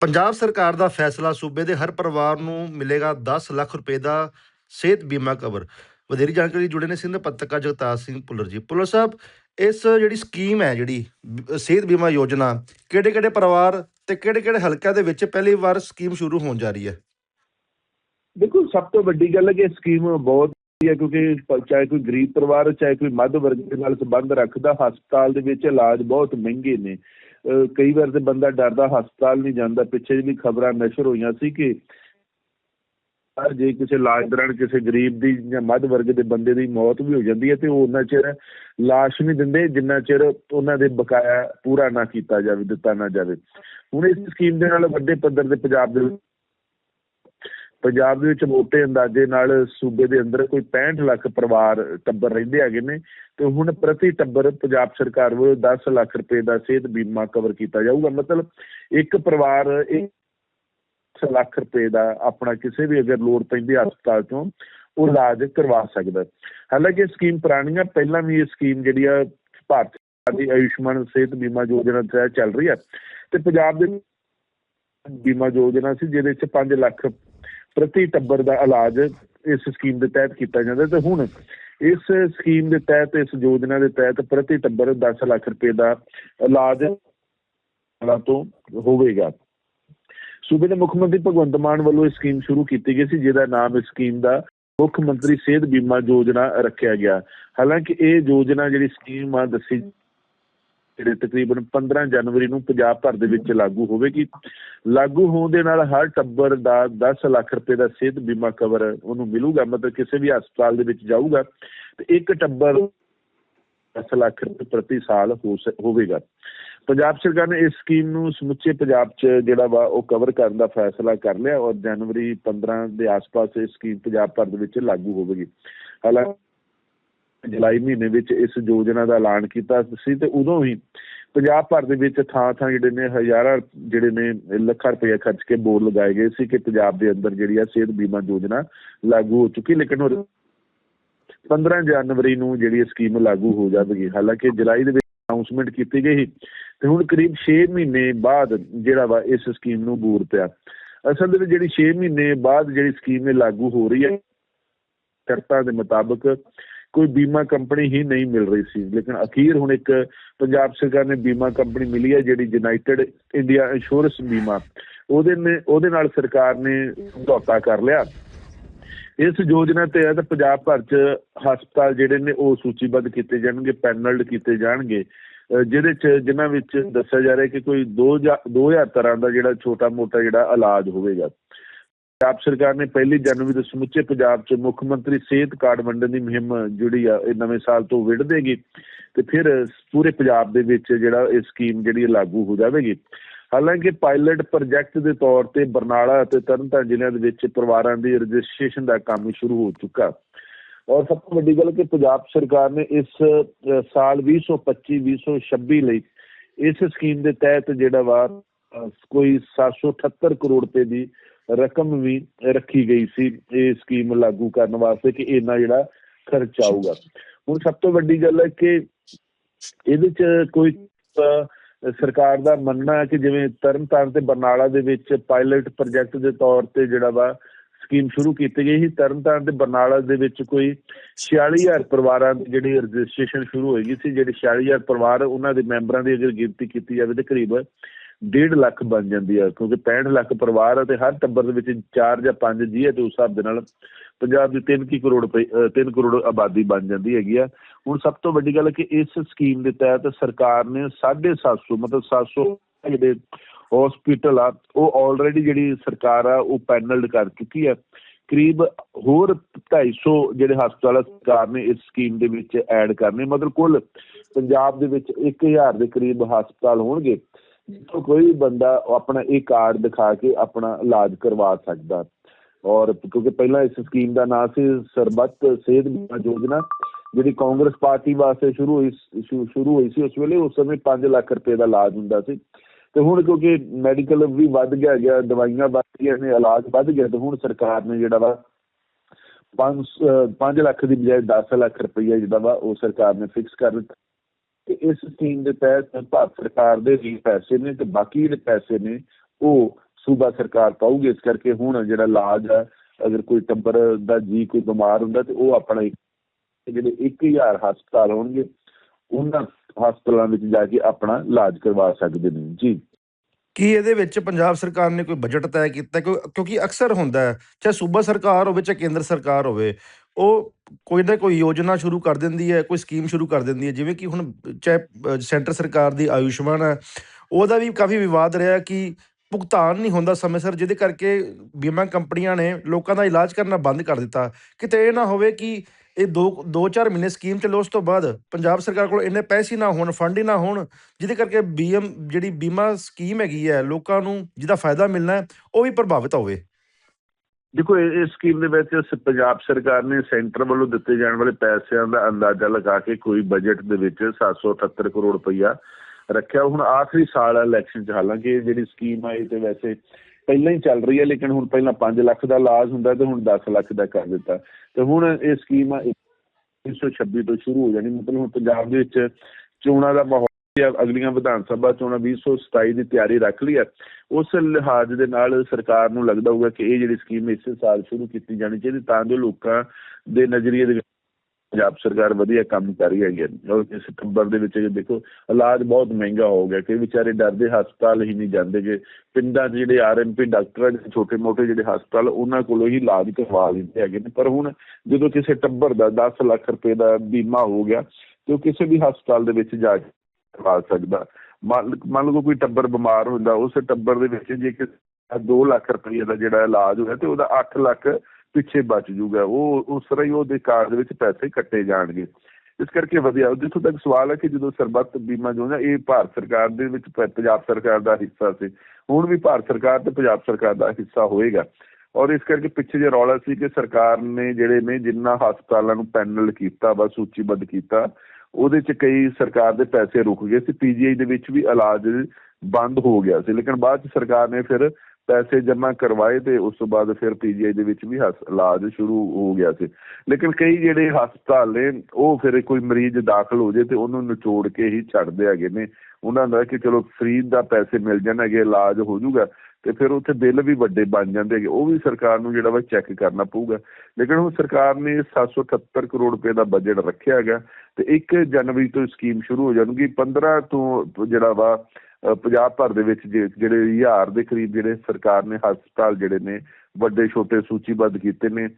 ਪੰਜਾਬ ਸਰਕਾਰ ਦਾ ਫੈਸਲਾ ਸੂਬੇ ਦੇ ਹਰ ਪਰਿਵਾਰ ਨੂੰ ਮਿਲੇਗਾ 10 ਲੱਖ ਰੁਪਏ ਦਾ ਸਿਹਤ ਬੀਮਾ ਕਵਰ ਵਧੇਰੀ ਜਾਣਕਾਰੀ ਜੁੜੇ ਨੇ ਸਿੰਧ ਪੱਤਰਕਾਰ ਜਗਤਾਰ ਸਿੰਘ ਪੁੱਲਰ ਜੀ। ਪੁੱਲਰ ਸਾਹਿਬ, ਇਸ ਜਿਹੜੀ ਸਕੀਮ ਹੈ ਜਿਹੜੀ ਸਿਹਤ ਬੀਮਾ ਯੋਜਨਾ ਕਿਹੜੇ ਕਿਹੜੇ ਪਰਿਵਾਰ ਤੇ ਕਿਹੜੇ ਕਿਹੜੇ ਹਲਕਿਆਂ ਦੇ ਵਿੱਚ ਪਹਿਲੀ ਵਾਰ ਸਕੀਮ ਸ਼ੁਰੂ ਹੋਣ ਜਾ ਰਹੀ ਹੈ? ਦੇਖੋ ਸਭ ਤੋਂ ਵੱਡੀ ਗੱਲ ਹੈ ਕਿ ਸਕੀਮ ਬਹੁਤ ਵਧੀਆ ਕਿਉਂਕਿ ਚਾਹੇ ਕੋਈ ਗਰੀਬ ਪਰਿਵਾਰ, ਚਾਹੇ ਕੋਈ ਮੱਧ ਵਰਗ ਦੇ ਨਾਲ ਸੰਬੰਧ ਰੱਖਦਾ, ਹਸਪਤਾਲ ਦੇ ਵਿੱਚ ਇਲਾਜ ਬਹੁਤ ਮਹਿੰਗੇ ਨੇ। ਕਈ ਵਾਰ ਤੇ ਬੰਦਾ ਡਰਦਾ, ਹਸਪਤਾਲ ਨਹੀਂ ਜਾਂਦਾ, ਪਿੱਛੇ ਵੀ ਖਬਰਾਂ ਨਸ਼ਰ ਹੋਈਆਂ ਸੀ ਕਿ ਜੇ ਕਿਸੇ ਇਲਾਜ ਦੌਰਾਨ ਕਿਸੇ ਗਰੀਬ ਦੀ ਜਾਂ ਮੱਧ ਵਰਗ ਦੇ ਬੰਦੇ ਦੀ ਮੌਤ ਵੀ ਹੋ ਜਾਂਦੀ ਹੈ ਤੇ ਉਹ ਉਹਨਾਂ ਚਿਰ ਲਾਸ਼ ਨਹੀਂ ਦਿੰਦੇ, ਜਿੰਨਾ ਚਿਰ ਉਹਨਾਂ ਦੇ ਬਕਾਇਆ ਪੂਰਾ ਨਾ ਕੀਤਾ ਜਾਵੇ, ਦਿੱਤਾ ਨਾ ਜਾਵੇ। ਹੁਣ ਇਸ ਸਕੀਮ ਦੇ ਨਾਲ ਵੱਡੇ ਪੱਧਰ ਤੇ ਪੰਜਾਬ ਦੇ ਪੰਜਾਬ ਦੇ ਵਿੱਚ ਮੋਟੇ ਅੰਦਾਜ਼ੇ ਨਾਲ ਸੂਬੇ ਦੇ ਅੰਦਰ ਕੋਈ 65 ਲੱਖ ਪਰਿਵਾਰ ਟੱਬਰ ਰਹਿੰਦੇ ਹੈਗੇ ਨੇ ਤੇ ਹੁਣ ਪ੍ਰਤੀ ਟੱਬਰ ਪੰਜਾਬ ਸਰਕਾਰ ਵੱਲੋਂ 10 ਲੱਖ ਰੁਪਏ ਦਾ ਸਿਹਤ ਬੀਮਾ ਕਵਰ ਕੀਤਾ ਜਾਊਗਾ। ਮਤਲਬ ਇੱਕ ਪਰਿਵਾਰ 1 ਲੱਖ ਰੁਪਏ ਦਾ ਆਪਣਾ ਕਿਸੇ ਵੀ ਅਗਰ ਲੋੜ ਪੈਂਦੀ ਹਸਪਤਾਲ ਤੋਂ ਉਹ ਇਲਾਜ ਕਰਵਾ ਸਕਦਾ। ਹਾਲਾਂਕਿ ਇਹ ਸਕੀਮ ਪੁਰਾਣੀਆਂ ਪਹਿਲਾਂ ਵੀ ਇਹ ਸਕੀਮ ਜਿਹੜੀ ਆ ਭਾਰਤ ਸਰਕਾਰ ਦੀ ਆਯੁਸ਼ਮਾਨ ਸਿਹਤ ਬੀਮਾ ਯੋਜਨਾ ਤਹਿਤ ਚੱਲ ਰਹੀ ਹੈ ਤੇ ਪੰਜਾਬ ਦੇ ਬੀਮਾ ਯੋਜਨਾ ਸੀ, ਜਿਹਦੇ ਵਿੱਚ 5 ਲੱਖ ਪ੍ਰਤੀ ਟੱਬਰ ਦਾ ਇਲਾਜ ਇਸ ਸਕੀਮ ਦੇ ਤਹਿਤ ਕੀਤਾ ਜਾਂਦਾ ਤੇ ਹੁਣ ਇਸ ਸਕੀਮ ਦੇ ਤਹਿਤ, ਇਸ ਯੋਜਨਾ ਦੇ ਤਹਿਤ ਪ੍ਰਤੀ ਟੱਬਰ 10 ਲੱਖ ਰੁਪਏ ਦਾ ਇਲਾਜ ਤੋਂ ਹੋਵੇਗਾ। ਸੂਬੇ ਦੇ ਮੁੱਖ ਮੰਤਰੀ ਭਗਵੰਤ ਮਾਨ ਵੱਲੋਂ ਇਹ ਸਕੀਮ ਸ਼ੁਰੂ ਕੀਤੀ ਗਈ ਸੀ, ਜਿਹਦਾ ਨਾਮ ਇਸ ਸਕੀਮ ਦਾ ਮੁੱਖ ਮੰਤਰੀ ਸਿਹਤ ਬੀਮਾ ਯੋਜਨਾ ਰੱਖਿਆ ਗਿਆ। ਹਾਲਾਂਕਿ ਇਹ ਯੋਜਨਾ ਜਿਹੜੀ ਸਕੀਮ ਆ, ਦੱਸੀ ਜਿਹੜੇ ਤਕਰੀਬਨ 15 ਜਨਵਰੀ ਨੂੰ ਪੰਜਾਬ ਭਰ ਦੇ ਵਿੱਚ ਲਾਗੂ ਹੋਵੇਗੀ। ਲਾਗੂ ਹੋਣ ਦੇ ਨਾਲ ਹਰ ਟੱਬਰ ਦਾ 10 ਲੱਖ ਰੁਪਏ ਦਾ ਸਿਹਤ ਬੀਮਾ ਕਵਰ ਉਹਨੂੰ ਮਿਲੂਗਾ, ਮਤਲਬ ਕਿਸੇ ਵੀ ਹਸਪਤਾਲ ਦੇ ਵਿੱਚ ਜਾਊਗਾ ਤੇ ਇੱਕ ਟੱਬਰ 10 ਲੱਖ ਰੁਪਏ ਪ੍ਰਤੀ ਸਾਲ ਹੋਵੇਗਾ। ਪੰਜਾਬ ਸਰਕਾਰ ਨੇ ਇਸ ਸਕੀਮ ਨੂੰ ਸਮੁੱਚੇ ਪੰਜਾਬ 'ਚ ਜਿਹੜਾ ਵਾ ਉਹ ਕਵਰ ਕਰਨ ਦਾ ਫੈਸਲਾ ਕਰ ਲਿਆ ਔਰ ਜਨਵਰੀ 15 ਦੇ ਆਸ-ਪਾਸ ਇਹ ਸਕੀਮ ਪੰਜਾਬ ਭਰ ਦੇ ਵਿੱਚ ਲਾਗੂ ਹੋਵੇਗੀ। ਹਾਲਾਂਕਿ ਜੁਲਾਈ ਮਹੀਨੇ ਵਿੱਚ ਇਸ ਯੋਜਨਾ ਦਾ ਐਲਾਨ ਕੀਤਾ ਸੀ ਤੇ ਉਦੋਂ ਹੀ ਪੰਜਾਬ ਭਰ ਦੇ ਵਿੱਚ ਥਾਂ ਥਾਂ ਜਿਹੜੇ ਨੇ ਹਜ਼ਾਰਾਂ ਜਿਹੜੇ ਨੇ ਲੱਖਾਂ ਰੁਪਏ ਖਰਚ ਕੇ ਬੋਰਡ ਲਗਾਏ ਗਏ ਸੀ ਕਿ ਪੰਜਾਬ ਦੇ ਅੰਦਰ ਜਿਹੜੀ ਆ ਸਿਹਤ ਬੀਮਾ ਯੋਜਨਾ ਲਾਗੂ ਹੋ ਚੁੱਕੀ, ਲੇਕਿਨ 15 ਜਨਵਰੀ ਨੂੰ ਜਿਹੜੀ ਸਕੀਮ ਲਾਗੂ ਹੋ ਜਾਵੇਗੀ। ਹਾਲਾਂਕਿ ਜੁਲਾਈ ਦੇ ਵਿੱਚ ਅਨਾਉਂਸਮੈਂਟ ਕੀਤੀ ਗਈ ਤੇ ਹੁਣ ਕਰੀਬ 6 ਮਹੀਨੇ ਬਾਅਦ ਜਿਹੜਾ ਵਾ ਇਸ ਸਕੀਮ ਨੂੰ ਬੂਰ ਪਿਆ। ਅਸਲ ਦੇ ਵਿੱਚ ਜਿਹੜੀ 6 ਮਹੀਨੇ ਬਾਅਦ ਜਿਹੜੀ ਸਕੀਮ ਇਹ ਲਾਗੂ ਹੋ ਰਹੀ ਹੈ, ਸ਼ਰਤਾਂ ਦੇ ਮੁਤਾਬਕ ਕੋਈ ਬੀਮਾ ਕੰਪਨੀ ਹੀ ਨਹੀਂ ਮਿਲ ਰਹੀ ਸੀ। ਲੇਕਿਨ ਅਖੀਰ ਹੁਣ ਇੱਕ ਪੰਜਾਬ ਸਰਕਾਰ ਨੇ ਬੀਮਾ ਕੰਪਨੀ ਮਿਲੀ ਹੈ, ਜਿਹੜੀ ਯੂਨਾਈਟਿਡ ਇੰਡੀਆ ਇੰਸ਼ੋਰੈਂਸ ਬੀਮਾ। ਉਹਦੇ ਨੇ, ਉਹਦੇ ਨਾਲ ਸਰਕਾਰ ਨੇ ਸਮਝੌਤਾ ਕਰ ਲਿਆ। ਇਸ ਯੋਜਨਾ ਤਹਿਤ ਪੰਜਾਬ ਭਰ ਚ ਹਸਪਤਾਲ ਜਿਹੜੇ ਨੇ, ਉਹ ਸੂਚੀਬੱਧ ਕੀਤੇ ਜਾਣਗੇ, ਪੈਨਲਡ ਕੀਤੇ ਜਾਣਗੇ ਜਿਹਦੇ ਚ, ਜਿਨ੍ਹਾਂ ਵਿੱਚ ਦੱਸਿਆ ਜਾ ਰਿਹਾ ਕਿ ਕੋਈ 2000 ਤਰ੍ਹਾਂ ਦਾ ਜਿਹੜਾ ਛੋਟਾ ਮੋਟਾ ਜਿਹੜਾ ਇਲਾਜ ਹੋਵੇਗਾ। ਪੰਜਾਬ ਸਰਕਾਰ ਨੇ ਪਹਿਲੀ ਜਨਵਰੀ ਤੋਂ ਸਮੁੱਚੇ ਪੰਜਾਬ 'ਚ ਮੁੱਖ ਮੰਤਰੀ ਸਿਹਤ ਕਾਰਡ ਵੰਡਣ ਦੀ ਮੁਹਿੰਮ ਜਿਹੜੀ ਆ ਇਹ ਨਵੇਂ ਸਾਲ ਤੋਂ ਵਿੜ ਦੇਗੀ ਤੇ ਫਿਰ ਪੂਰੇ ਪੰਜਾਬ ਦੇ ਵਿੱਚ ਜਿਹੜਾ ਇਹ ਸਕੀਮ ਜਿਹੜੀ ਲਾਗੂ ਹੋ ਜਾਵੇਗੀ। ਹਾਲਾਂਕਿ ਪਾਇਲਟ ਪ੍ਰੋਜੈਕਟ ਦੇ ਤੌਰ ਤੇ ਬਰਨਾਲਾ ਅਤੇ ਤਰਨਤਾਰਨ ਜ਼ਿਲ੍ਹਿਆਂ ਦੇ ਵਿੱਚ ਪਰਿਵਾਰਾਂ ਦੀ ਰਜਿਸਟ੍ਰੇਸ਼ਨ ਦਾ ਕੰਮ ਸ਼ੁਰੂ ਹੋ ਚੁੱਕਾ। ਔਰ ਸਭ ਤੋਂ ਵੱਡੀ ਗੱਲ ਕਿ ਪੰਜਾਬ ਸਰਕਾਰ ਨੇ ਇਸ ਅ, ਸਾਲ 2025 2026 ਲਈ ਇਸ ਸਕੀਮ ਦੇ ਤਹਿਤ ਜਿਹੜਾ ਵਾ ਅ, ਕੋਈ 778 ਕਰੋੜ ਰੁਪਏ ਦੀ ਰਕਮ ਵੀ ਰੱਖੀ ਗਈ ਸੀ ਇਹ ਸਕੀਮ ਲਾਗੂ ਕਰਨ ਵਾਸਤੇ ਕਿ ਇੰਨਾ ਜਿਹੜਾ ਖਰਚ ਆਊਗਾ। ਹੁਣ ਸਭ ਤੋਂ ਵੱਡੀ ਗੱਲ ਹੈ ਕਿ ਇਹਦੇ ਚ ਕੋਈ ਸਰਕਾਰ ਦਾ ਮੰਨਣਾ ਹੈ ਕਿ ਜਿਵੇਂ ਤਰਨਤਾਰਨ ਤੇ ਬਰਨਾਲਾ ਦੇ ਵਿੱਚ ਪਾਇਲਟ ਪ੍ਰੋਜੈਕਟ ਦੇ ਤੌਰ ਤੇ ਜਿਹੜਾ ਵਾ ਸਕੀਮ ਸ਼ੁਰੂ ਕੀਤੀ ਗਈ ਸੀ, ਤਰਨਤਾਰਨ ਤੇ ਬਰਨਾਲਾ ਦੇ ਵਿੱਚ ਕੋਈ 46000 ਪਰਿਵਾਰਾਂ ਦੀ ਜਿਹੜੀ ਰਜਿਸਟ੍ਰੇਸ਼ਨ ਸ਼ੁਰੂ ਹੋਏਗੀ ਸੀ, ਜਿਹੜੇ 46000 ਪਰਿਵਾਰ ਉਹਨਾਂ ਦੇ ਮੈਂਬਰਾਂ ਦੀ ਅਗਰ ਗਿਣਤੀ ਕੀਤੀ ਜਾਵੇ ਤੇ ਕਰੀਬ 1.5 ਲੱਖ ਬਣ ਜਾਂਦੀ ਆ ਕਿਉਂਕਿ 65 ਲੱਖ ਪਰਿਵਾਰ ਆ ਤੇ ਹਰ ਟੱਬਰ ਦੇ ਵਿੱਚ 4 ਜਾਂ 5 ਜੀ ਹੈ ਤੇ ਉਸ ਹਿਸਾਬ ਦੇ ਨਾਲ ਪੰਜਾਬ ਦੀ 3 ਕੀ ਕਰੋੜ 3 ਕਰੋੜ ਆਬਾਦੀ ਬਣ ਜਾਂਦੀ ਹੈਗੀ ਆ। ਹੁਣ ਸਭ ਤੋਂ ਵੱਡੀ ਗੱਲ ਹੈ ਕਿ ਇਸ ਸਕੀਮ ਦੇ ਤਹਿਤ ਸਰਕਾਰ ਨੇ 750 ਮਤਲਬ 700 ਜਿਹੜੇ ਹਸਪੀਟਲ ਆ ਉਹ ਆਲਰੇਡੀ ਜਿਹੜੀ ਸਰਕਾਰ ਆ ਉਹ ਪੈਨਲਡ ਕਰ ਚੁੱਕੀ ਹੈ ਕਰੀਬ ਹੋਰ 250 ਜਿਹੜੇ ਹਸਪਤਾਲ ਆ, ਸਰਕਾਰ ਨੇ ਇਸ ਸਕੀਮ ਦੇ ਵਿੱਚ ਐਡ ਕਰਨੇ। ਮਤਲਬ ਕੁੱਲ ਪੰਜਾਬ ਦੇ ਵਿੱਚ 1000 ਦੇ ਕਰੀਬ ਹਸਪਤਾਲ ਹੋਣਗੇ। ਕੋਈ ਬੰਦਾ ਆਪਣਾ ਇਹ ਕਾਰਡ ਦਿਖਾ ਕੇ ਆਪਣਾ ਇਲਾਜ ਕਰਵਾ ਸਕਦਾ। ਔਰ ਕਿਉਂਕਿ ਪਹਿਲਾਂ ਇਸ ਸਕੀਮ ਦਾ ਨਾਮ ਸੀ ਸਰਬੱਤ ਸਿਹਤ ਬੀਮਾ ਯੋਜਨਾ, ਜਿਹੜੀ ਕਾਂਗਰਸ ਪਾਰਟੀ ਵਾਸਤੇ ਸ਼ੁਰੂ ਹੋਈ ਸ਼ੁਰੂ ਹੋਈ ਸੀ, ਉਸ ਵੇਲੇ ਉਸ ਸਮੇਂ 5 ਲੱਖ ਰੁਪਏ ਦਾ ਇਲਾਜ ਹੁੰਦਾ ਸੀ। ਤੇ ਹੁਣ ਕਿਉਂਕਿ ਮੈਡੀਕਲ ਵੀ ਵੱਧ ਗਿਆ ਗਿਆ ਦਵਾਈਆਂ ਵੱਧ ਗਈਆਂ ਨੇ, ਇਲਾਜ ਵੱਧ ਗਿਆ, ਤੇ ਹੁਣ ਸਰਕਾਰ ਨੇ ਜਿਹੜਾ ਵਾ 5 5 ਲੱਖ ਦੀ ਬਜਾਏ 10 ਲੱਖ ਰੁਪਈਆ ਜਿਹੜਾ ਵਾ ਉਹ ਸਰਕਾਰ ਨੇ ਫਿਕਸ ਕਰ ਦਿੱਤਾ। ਤੇ ਇਸ ਸਕੀਮ ਦੇ ਤਹਿਤ ਭਾਰਤ ਸਰਕਾਰ ਦੇ ਵੀ ਪੈਸੇ ਨੇ ਤੇ ਬਾਕੀ ਜਿਹੜੇ ਪੈਸੇ ਨੇ, ਉਹ ਸੂਬਾ ਸਰਕਾਰ ਪਾਊਗੀ। ਇਸ ਕਰਕੇ ਹੁਣ ਜਿਹੜਾ ਇਲਾਜ ਹੈ, ਅਗਰ ਕੋਈ ਟੱਬਰ ਦਾ ਜੀ ਕੋਈ ਬਿਮਾਰ ਹੁੰਦਾ ਤੇ ਉਹ ਆਪਣਾ ਜਿਹੜੇ 1000 ਹਸਪਤਾਲ ਹੋਣਗੇ, ਉਹਨਾਂ ਹਸਪਤਾਲਾਂ ਵਿੱਚ ਜਾ ਕੇ ਆਪਣਾ ਇਲਾਜ ਕਰਵਾ ਸਕਦੇ ਨੇ। ਜੀ। ਕੀ ਇਹਦੇ ਵਿੱਚ ਪੰਜਾਬ ਸਰਕਾਰ ਨੇ ਕੋਈ ਬਜਟ ਤੈਅ ਕੀਤਾ? ਕਿਉਂ- ਕਿਉਂਕਿ ਅਕਸਰ ਹੁੰਦਾ ਹੈ, ਚਾਹੇ ਸੂਬਾ ਸਰਕਾਰ ਹੋਵੇ, ਚਾਹੇ ਕੇਂਦਰ ਸਰਕਾਰ ਹੋਵੇ ਉਹ ਕੋਈ ਨਾ ਕੋਈ ਯੋਜਨਾ ਸ਼ੁਰੂ ਕਰ ਦਿੰਦੀ ਹੈ, ਕੋਈ ਸਕੀਮ ਸ਼ੁਰੂ ਕਰ ਦਿੰਦੀ ਹੈ, ਜਿਵੇਂ ਕਿ ਹੁਣ ਚਾਹੇ ਸੈਂਟਰ ਸਰਕਾਰ ਦੀ ਆਯੁਸ਼ਮਾਨ ਹੈ, ਉਹਦਾ ਵੀ ਕਾਫੀ ਵਿਵਾਦ ਰਿਹਾ ਕਿ ਭੁਗਤਾਨ ਨਹੀਂ ਹੁੰਦਾ ਸਮੇਂ ਸਿਰ, ਜਿਹਦੇ ਕਰਕੇ ਬੀਮਾ ਕੰਪਨੀਆਂ ਨੇ ਲੋਕਾਂ ਦਾ ਇਲਾਜ ਕਰਨਾ ਬੰਦ ਕਰ ਦਿੱਤਾ। ਕਿਤੇ ਇਹ ਨਾ ਹੋਵੇ ਕਿ ਇਹ ਦੋ ਦੋ ਚਾਰ ਮਹੀਨੇ ਸਕੀਮ ਚੱਲੋ, ਉਸ ਤੋਂ ਬਾਅਦ ਪੰਜਾਬ ਸਰਕਾਰ ਕੋਲ ਇੰਨੇ ਪੈਸੇ ਨਾ ਹੋਣ, ਫੰਡ ਹੀ ਨਾ ਹੋਣ, ਜਿਹਦੇ ਕਰਕੇ ਬੀਐਮ, ਜਿਹੜੀ ਬੀਮਾ ਸਕੀਮ ਹੈਗੀ ਹੈ, ਲੋਕਾਂ ਨੂੰ ਜਿਹਦਾ ਫਾਇਦਾ ਮਿਲਣਾ ਉਹ ਵੀ ਪ੍ਰਭਾਵਿਤ ਹੋਵੇ। ਦੇਖੋ ਇਸ ਸਕੀਮ ਦੇ ਵਿੱਚ ਪੰਜਾਬ ਸਰਕਾਰ ਨੇ ਸੈਂਟਰ ਵੱਲੋਂ ਦਿੱਤੇ ਜਾਣ ਵਾਲੇ ਪੈਸਿਆਂ ਦਾ ਅੰਦਾਜ਼ਾ ਲਗਾ ਕੇ ਕੋਈ ਬਜਟ ਦੇ ਵਿੱਚ 778 ਕਰੋੜ ਰੁਪਈਆ ਰੱਖਿਆ। ਹੁਣ ਆਖਰੀ ਸਾਲ ਹੈ ਇਲੈਕਸ਼ਨ 'ਚ, ਹਾਲਾਂਕਿ ਇਹ ਜਿਹੜੀ ਸਕੀਮ ਆ, ਇਹ ਤੇ ਵੈਸੇ ਪਹਿਲਾਂ ਹੀ ਚੱਲ ਰਹੀ ਹੈ ਲੇਕਿਨ ਹੁਣ ਪਹਿਲਾਂ 5 ਲੱਖ ਦਾ ਇਲਾਜ ਹੁੰਦਾ ਤੇ ਹੁਣ 10 ਲੱਖ ਦਾ ਕਰ ਦਿੱਤਾ। ਤੇ ਹੁਣ ਇਹ ਸਕੀਮ ਆ 1926 ਤੋਂ ਸ਼ੁਰੂ ਹੋ ਜਾਣੀ। ਮਤਲਬ ਹੁਣ ਪੰਜਾਬ ਦੇ ਵਿੱਚ ਚੋਣਾਂ ਦਾ ਮਾਹੌਲ ਅਗਲੀਆਂ ਵਿਧਾਨ ਸਭਾ ਚੋਣਾਂ 2027 ਦੀ ਤਿਆਰੀ ਰੱਖ ਲਈ ਹੈ। ਉਸ ਲਿਹਾਜ਼ ਦੇ ਨਾਲ ਸਰਕਾਰ ਨੂੰ ਲੱਗਦਾ ਹੋਊਗਾ ਕਿ ਇਹ ਜਿਹੜੀ ਸਕੀਮ ਇਸੇ ਸਾਲ ਸ਼ੁਰੂ ਕੀਤੀ ਜਾਣੀ ਚਾਹੀਦੀ, ਤਾਂ ਜੋ ਲੋਕਾਂ ਦੇ ਨਜ਼ਰੀਏ ਦੇ ਪੰਜਾਬ ਸਰਕਾਰ ਵਧੀਆ ਕੰਮ ਕਰ ਰਹੀ ਹੈਗੀ ਹੈ। ਸਤੰਬਰ ਦੇ ਵਿੱਚ ਦੇਖੋ, ਇਲਾਜ ਬਹੁਤ ਮਹਿੰਗਾ ਹੋ ਗਿਆ ਕਿ ਵਿਚਾਰੇ ਡਰਦੇ ਹਸਪਤਾਲ ਹੀ ਨਹੀਂ ਜਾਂਦੇ ਜਾਂਦੇਗੇ ਪਿੰਡਾਂ 'ਚ ਜਿਹੜੇ ਆਰਐਮਪੀ ਡਾਕਟਰ ਆ ਜਿਹੜੇ ਛੋਟੇ ਮੋਟੇ ਜਿਹੜੇ ਹਸਪਤਾਲ, ਉਹਨਾਂ ਕੋਲੋਂ ਹੀ ਇਲਾਜ ਕਰਵਾ ਲੈਂਦੇ ਹੈਗੇ ਨੇ। ਪਰ ਹੁਣ ਜਦੋਂ ਕਿਸੇ ਟੱਬਰ ਦਾ 10 ਲੱਖ ਰੁਪਏ ਦਾ ਬੀਮਾ ਹੋ ਗਿਆ, ਤੇ ਉਹ ਕਿਸੇ ਵੀ ਹਸਪਤਾਲ ਦੇ ਵਿੱਚ ਜਾ ਕੇ ਕਰਵਾ ਸਕਦਾ। ਮੰਨ ਲਓ ਕੋਈ ਟੱਬਰ ਬਿਮਾਰ ਹੁੰਦਾ, ਉਸ ਟੱਬਰ ਦੇ ਵਿੱਚ ਜੇ ਕਿ 2 ਲੱਖ ਰੁਪਏ ਦਾ ਜਿਹੜਾ ਇਲਾਜ ਹੋਇਆ ਤੇ ਉਹਦਾ 8 ਲੱਖ ਪਿੱਛੇ ਬਚ ਜੂਗਾ। ਉਹ ਉਸ ਤਰ੍ਹਾਂ ਹੀ ਉਹਦੇ ਕਾਰਡ ਦੇ ਵਿੱਚ ਪੈਸੇ ਕੱਟੇ ਜਾਣਗੇ। ਇਸ ਕਰਕੇ ਵਧੀਆ, ਜਿੱਥੋਂ ਤੱਕ ਸਵਾਲ ਹੈ ਕਿ ਜਦੋਂ ਸਰਬੱਤ ਬੀਮਾ ਯੋਜਨਾ, ਇਹ ਭਾਰਤ ਸਰਕਾਰ ਦੇ ਵਿੱਚ ਪੰਜਾਬ ਸਰਕਾਰ ਦਾ ਹਿੱਸਾ ਸੀ। ਹੁਣ ਵੀ ਭਾਰਤ ਸਰਕਾਰ ਤੇ ਪੰਜਾਬ ਸਰਕਾਰ ਦਾ ਹਿੱਸਾ ਹੋਏਗਾ। ਔਰ ਇਸ ਕਰਕੇ ਪਿੱਛੇ ਜੇ ਰੌਲਾ ਸੀ ਕਿ ਸਰਕਾਰ ਨੇ ਜਿਹੜੇ ਨੇ ਜਿੰਨਾ ਹਸਪਤਾਲਾਂ ਨੂੰ ਪੈਨਲ ਕੀਤਾ ਵਾ, ਸੂਚੀਬੱਧ ਕੀਤਾ ਉਹਦੇ ਚ ਕਈ ਸਰਕਾਰ ਦੇ ਪੈਸੇ ਰੁਕ ਗਏ ਸੀ ਪੀਜੀਆਈ ਦੇ ਵਿੱਚ ਵੀ ਇਲਾਜ ਬੰਦ ਹੋ ਗਿਆ ਸੀ, ਲੇਕਿਨ ਬਾਅਦ ਚ ਸਰਕਾਰ ਨੇ ਫਿਰ ਪੈਸੇ ਜਮ੍ਹਾਂ ਕਰਵਾਏ ਤੇ ਉਸ ਤੋਂ ਬਾਅਦ ਫਿਰ ਪੀਜੀਆਈ ਦੇ ਵਿੱਚ ਵੀ ਹਸ- ਇਲਾਜ ਸ਼ੁਰੂ ਹੋ ਗਿਆ ਸੀ। ਲੇਕਿਨ ਕਈ ਜਿਹੜੇ ਹਸਪਤਾਲ ਨੇ, ਉਹ ਫਿਰ ਕੋਈ ਮਰੀਜ਼ ਦਾਖਲ ਹੋ ਜੇ ਤੇ ਉਹਨੂੰ ਨਿਚੋੜ ਕੇ ਹੀ ਛੱਡਦੇ ਹੈਗੇ ਨੇ। ਉਹਨਾਂ ਦਾ ਕਿ ਚਲੋ ਫ੍ਰੀ ਦਾ ਪੈਸੇ ਮਿਲ ਜਾਣਗੇ ਇਲਾਜ ਹੋ ਜਾਊਗਾ ਤੇ ਫਿਰ ਉੱਥੇ ਬਿੱਲ ਵੀ ਵੱਡੇ ਬਣ ਜਾਂਦੇ ਹੈਗੇ। ਉਹ ਵੀ ਸਰਕਾਰ ਨੂੰ ਜਿਹੜਾ ਵਾ ਚੈੱਕ ਕਰਨਾ ਪਊਗਾ। ਲੇਕਿਨ ਹੁਣ ਸਰਕਾਰ ਨੇ 778 ਕਰੋੜ ਰੁਪਏ ਦਾ ਬਜਟ ਰੱਖਿਆ ਹੈਗਾ ਤੇ 1 ਜਨਵਰੀ ਤੋਂ ਸਕੀਮ ਸ਼ੁਰੂ ਹੋ ਜਾਣਗੀ। 15 ਤੋਂ ਜਿਹੜਾ ਵਾ ਪੰਜਾਬ ਭਰ ਦੇ ਵਿੱਚ ਜਿਹੜੇ ਹਜ਼ਾਰ ਦੇ ਕਰੀਬ ਜਿਹੜੇ ਸਰਕਾਰ ਨੇ ਹਸਪਤਾਲ ਜਿਹੜੇ ਨੇ, ਵੱਡੇ ਛੋਟੇ ਸੂਚੀਬੱਧ ਕੀਤੇ ਨੇ।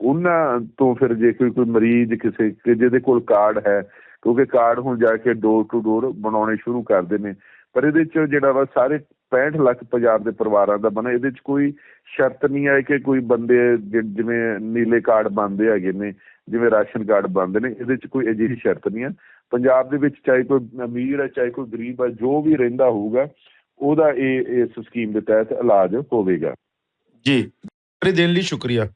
ਉਹਨਾਂ ਤੋਂ ਫਿਰ ਜੇ ਕੋਈ ਕੋਈ ਮਰੀਜ਼ ਕਿਸੇ ਜਿਹਦੇ ਕੋਲ ਕਾਰਡ ਹੈ, ਕਿਉਂਕਿ ਕਾਰਡ ਹੁਣ ਜਾ ਕੇ ਡੋਰ ਟੂ ਡੋਰ ਬਣਾਉਣੇ ਸ਼ੁਰੂ ਕਰਦੇ ਨੇ। ਪਰ ਇਹਦੇ ਚ ਜਿਹੜਾ ਵਾ ਸਾਰੇ 65 ਲੱਖ ਪੰਜਾਬ ਦੇ ਪਰਿਵਾਰਾਂ ਦਾ ਬਣਾ, ਇਹਦੇ ਚ ਕੋਈ ਸ਼ਰਤ ਨਹੀਂ ਹੈ ਕਿ ਕੋਈ ਬੰਦੇ ਜਿਵੇਂ ਨੀਲੇ ਕਾਰਡ ਬਣਦੇ ਹੈਗੇ ਨੇ, ਜਿਵੇਂ ਰਾਸ਼ਨ ਕਾਰਡ ਬਣਦੇ ਨੇ, ਇਹਦੇ ਚ ਕੋਈ ਅਜਿਹੀ ਸ਼ਰਤ ਨਹੀਂ ਹੈ। ਪੰਜਾਬ ਦੇ ਵਿੱਚ ਚਾਹੇ ਕੋਈ ਅਮੀਰ ਹੈ, ਚਾਹੇ ਕੋਈ ਗਰੀਬ ਹੈ, ਜੋ ਵੀ ਰਹਿੰਦਾ ਹੋਊਗਾ, ਉਹਦਾ ਇਹ, ਇਸ ਸਕੀਮ ਦੇ ਤਹਿਤ ਇਲਾਜ ਹੋਵੇਗਾ। ਜੀ। ਜਾਣਕਾਰੀ ਦੇਣ ਲਈ ਸ਼ੁਕਰੀਆ।